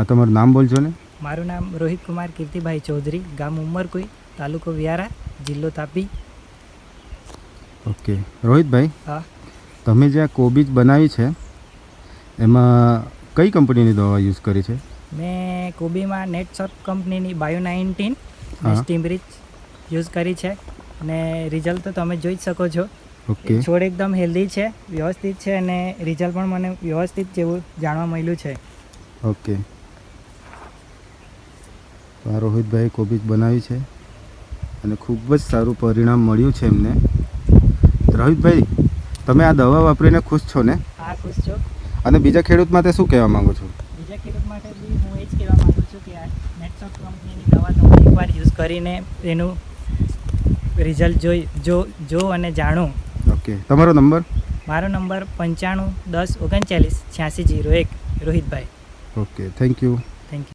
હા તમારું નામ બોલજો ને. મારું નામ રોહિત કુમાર કીર્તિભાઈ ચૌધરી ગામ ઉમરકુઈ તાલુકો વ્યારા જિલ્લો તાપી. ઓકે. રોહિતભાઈ હા. તમે જે આ કોબીજ બનાવી છે એમાં કઈ કંપનીની દવા યુઝ કરી છે? મેં કોબીમાં નેટ શોપ કંપનીની બાયો નાઇન્ટીન. સ્ટીમરીચ યુઝ કરી છે. અને રિઝલ્ટ તો તમે જોઈ જ શકો છો. ઓકે. છોડ એકદમ હેલ્ધી છે વ્યવસ્થિત છે અને રિઝલ્ટ પણ મને વ્યવસ્થિત જેવું જાણવા મળ્યું છે. ઓકે. તો આ રોહિતભાઈ કોબીજ બનાવી છે અને ખૂબ જ સારું પરિણામ મળ્યું છે એમને. રોહિતભાઈ તમે આ દવા વાપરીને ખુશ છો ને? આ ખુશ છો. અને બીજા ખેડૂત માટે શું કહેવા માંગો છો? બીજા ખેડૂત માટે બી હું એ જ કહેવા માગું છું કે આ નેટસોક કંપનીની દવા તમે એકવાર યુઝ કરીને એનું રિઝલ્ટ જોઈ જો જો અને જાણો. ઓકે. તમારો નંબર? મારો નંબર પંચાણું દસ ઓગણચાલીસ છ્યાસી જીરો એક. રોહિતભાઈ. Okay thank you.